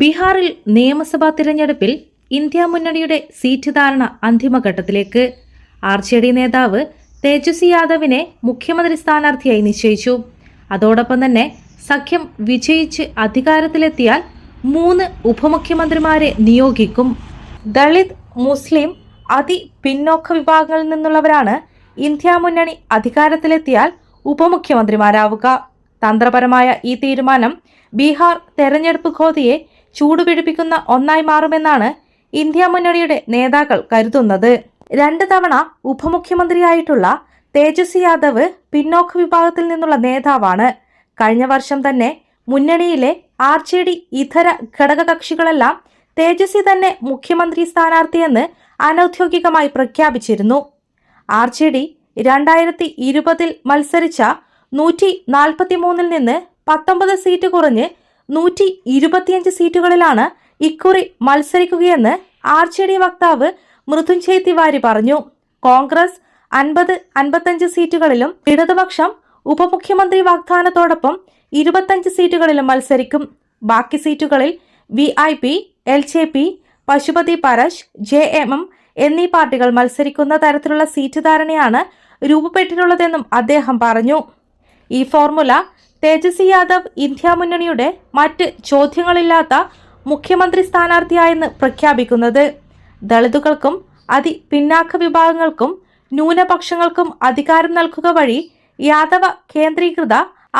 ബീഹാറിൽ നിയമസഭാ തിരഞ്ഞെടുപ്പിൽ ഇന്ത്യ മുന്നണിയുടെ സീറ്റ് ധാരണ അന്തിമഘട്ടത്തിലേക്ക്. ആർ ജെ ഡി നേതാവ് തേജസ്വി യാദവിനെ മുഖ്യമന്ത്രി സ്ഥാനാർത്ഥിയായി നിശ്ചയിച്ചു. അതോടൊപ്പം തന്നെ സഖ്യം വിജയിച്ച് അധികാരത്തിലെത്തിയാൽ മൂന്ന് ഉപമുഖ്യമന്ത്രിമാരെ നിയോഗിക്കും. ദളിത് മുസ്ലിം അതി പിന്നോക്ക വിഭാഗങ്ങളിൽ നിന്നുള്ളവരാണ് ഇന്ത്യ മുന്നണി അധികാരത്തിലെത്തിയാൽ ഉപമുഖ്യമന്ത്രിമാരാവുക. തന്ത്രപരമായ ഈ തീരുമാനം ബീഹാർ തെരഞ്ഞെടുപ്പ് ഖോദിയെ ചൂടുപിടിപ്പിക്കുന്ന ഒന്നായി മാറുമെന്നാണ് ഇന്ത്യ മുന്നണിയുടെ നേതാക്കൾ കരുതുന്നത്. രണ്ട് തവണ ഉപമുഖ്യമന്ത്രിയായിട്ടുള്ള തേജസ്വി യാദവ് പിന്നോക്ക വിഭാഗത്തിൽ നിന്നുള്ള നേതാവാണ്. കഴിഞ്ഞ വർഷം തന്നെ മുന്നണിയിലെ ആർ ജെ ഡി ഇതര ഘടകകക്ഷികളെല്ലാം തേജസ്വി തന്നെ മുഖ്യമന്ത്രി സ്ഥാനാർത്ഥിയെന്ന് അനൌദ്യോഗികമായി പ്രഖ്യാപിച്ചിരുന്നു. ആർ ജെ ഡി രണ്ടായിരത്തി ഇരുപതിൽ മത്സരിച്ച നൂറ്റി നാൽപ്പത്തി മൂന്നിൽ നിന്ന് പത്തൊമ്പത് സീറ്റ് കുറഞ്ഞ് നൂറ്റി ഇരുപത്തിയഞ്ച് സീറ്റുകളിലാണ് ഇക്കുറി മത്സരിക്കുകയെന്ന് ആർ ജെ ഡി വക്താവ് മൃത്യുഞ്ജയ് തിവാരി പറഞ്ഞു. കോൺഗ്രസ് അൻപത് അൻപത്തഞ്ച് സീറ്റുകളിലും ഇടതുപക്ഷം ഉപമുഖ്യമന്ത്രി വാഗ്ദാനത്തോടൊപ്പം ഇരുപത്തഞ്ച് സീറ്റുകളിലും മത്സരിക്കും. ബാക്കി സീറ്റുകളിൽ V I P L J P Pashupati Paras J M M എന്നീ പാർട്ടികൾ മത്സരിക്കുന്ന തരത്തിലുള്ള സീറ്റ് ധാരണയാണ് രൂപപ്പെട്ടിട്ടുള്ളതെന്നും അദ്ദേഹം പറഞ്ഞു. ഈ ഫോർമുല തേജസ്വി യാദവ് ഇന്ത്യ മുന്നണിയുടെ മറ്റ് ചോദ്യങ്ങളില്ലാത്ത മുഖ്യമന്ത്രി സ്ഥാനാർത്ഥിയായെന്ന് പ്രഖ്യാപിക്കുന്നത്. ദളിതുകൾക്കും അതി പിന്നാക്ക വിഭാഗങ്ങൾക്കും ന്യൂനപക്ഷങ്ങൾക്കും അധികാരം നൽകുക വഴി യാദവ കേന്ദ്രീകൃത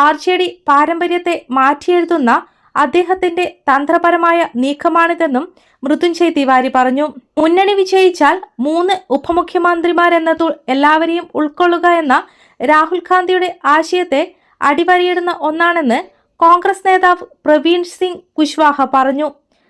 ആർ ജെ ഡി പാരമ്പര്യത്തെ മാറ്റിയെഴുതുന്ന അദ്ദേഹത്തിന്റെ തന്ത്രപരമായ നീക്കമാണിതെന്നും മൃത്യുഞ്ജയ് തിവാരി പറഞ്ഞു. മുന്നണി വിജയിച്ചാൽ മൂന്ന് ഉപമുഖ്യമന്ത്രിമാരെന്നതു എല്ലാവരെയും ഉൾക്കൊള്ളുക എന്ന രാഹുൽ ഗാന്ധിയുടെ ആശയത്തെ അടിവരയിടുന്ന ഒന്നാണെന്ന് കോൺഗ്രസ് നേതാവ് പ്രവീൺ സിംഗ് കുശ്വാഹ പറഞ്ഞു.